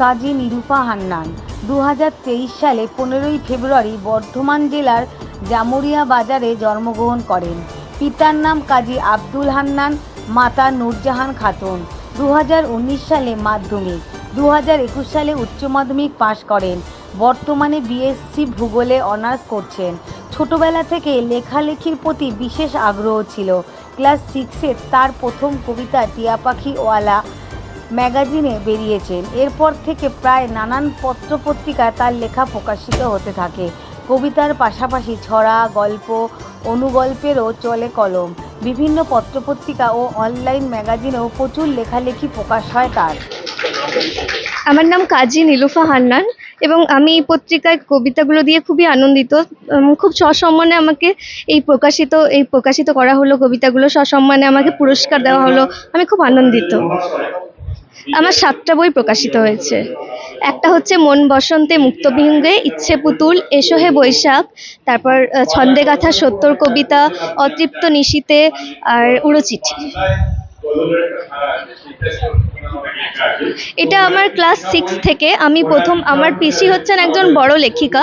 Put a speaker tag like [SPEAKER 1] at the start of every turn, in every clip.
[SPEAKER 1] কাজী নিরূপা হান্নান। দু হাজার তেইশ সালে পনেরোই ফেব্রুয়ারি বর্ধমান জেলার জামুরিয়া বাজারে জন্মগ্রহণ করেন। পিতার নাম কাজী আব্দুল হান্নান, মাতা নূরজাহান খাতুন। দু হাজার উনিশ সালে মাধ্যমিক দু হাজার একুশ সালে উচ্চ মাধ্যমিক পাশ করেন। বর্তমানে বিএসসি ভূগোলে অনার্স করছেন। ছোটবেলা থেকে লেখালেখির প্রতি বিশেষ আগ্রহ ছিল। ক্লাস সিক্সে তার প্রথম কবিতা টিয়া পাখিওয়ালা ম্যাগাজিনে বেরিয়েছেন। এরপর থেকে প্রায় নানান পত্রপত্রিকায় তার লেখা প্রকাশিত হতে থাকে। কবিতার পাশাপাশি ছড়া, গল্প, অনুগল্পেরও চলে কলম। বিভিন্ন পত্রপত্রিকা ও অনলাইন ম্যাগাজিনেও প্রচুর লেখালেখি প্রকাশ হয় তার।
[SPEAKER 2] আমার নাম কাজী নীলুফা হান্নান এবং আমি এই পত্রিকায় কবিতাগুলো দিয়ে খুবই আনন্দিত। খুব সসম্মানে আমাকে এই প্রকাশিত এই প্রকাশিত করা হলো কবিতাগুলো। সসম্মানে আমাকে পুরস্কার দেওয়া হলো। আমি খুব আনন্দিত। আমার সাতটা বই প্রকাশিত হয়েছে। একটা হচ্ছে মন বসন্তে মুক্তবিহঙ্গে ইচ্ছে পুতুল, এসো হে বৈশাখ, তারপর ছন্দে গাথা সত্তর কবিতা, অতৃপ্ত নিশীতে, আর উড়োচিঠি। এটা আমার ক্লাস সিক্স থেকে। আমি প্রথম, আমার পিসি হচ্ছেন একজন বড় লেখিকা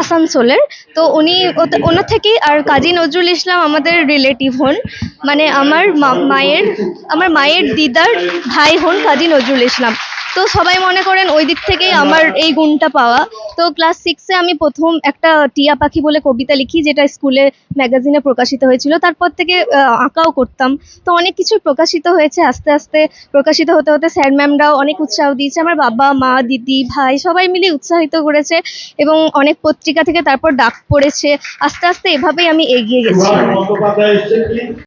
[SPEAKER 2] আসানসোলের তো উনি ওনার থেকেই আর কাজী নজরুল ইসলাম আমাদের রিলেটিভ হন। মানে আমার মায়ের আমার মায়ের দিদার ভাই হন কাজী নজরুল ইসলাম। তো সবাই মনে করেন ওই দিক থেকেই আমার এই গুণটা পাওয়া। তো ক্লাস সিক্সে আমি প্রথম একটা টিয়া পাখি বলে কবিতা লিখি যেটা স্কুলে ম্যাগাজিনে প্রকাশিত হয়েছিল। তারপর থেকে আঁকাও করতাম। তো অনেক কিছু প্রকাশিত হয়েছে আস্তে আস্তে প্রকাশিত হতে হতে স্যার ম্যামরাও অনেক উৎসাহ দিয়েছে। আমার বাবা মা দিদি ভাই সবাই মিলে উৎসাহিত করেছে এবং অনেক পত্রিকা থেকে তারপর ডাক পড়েছে। আস্তে আস্তে এভাবেই আমি এগিয়ে গেছি।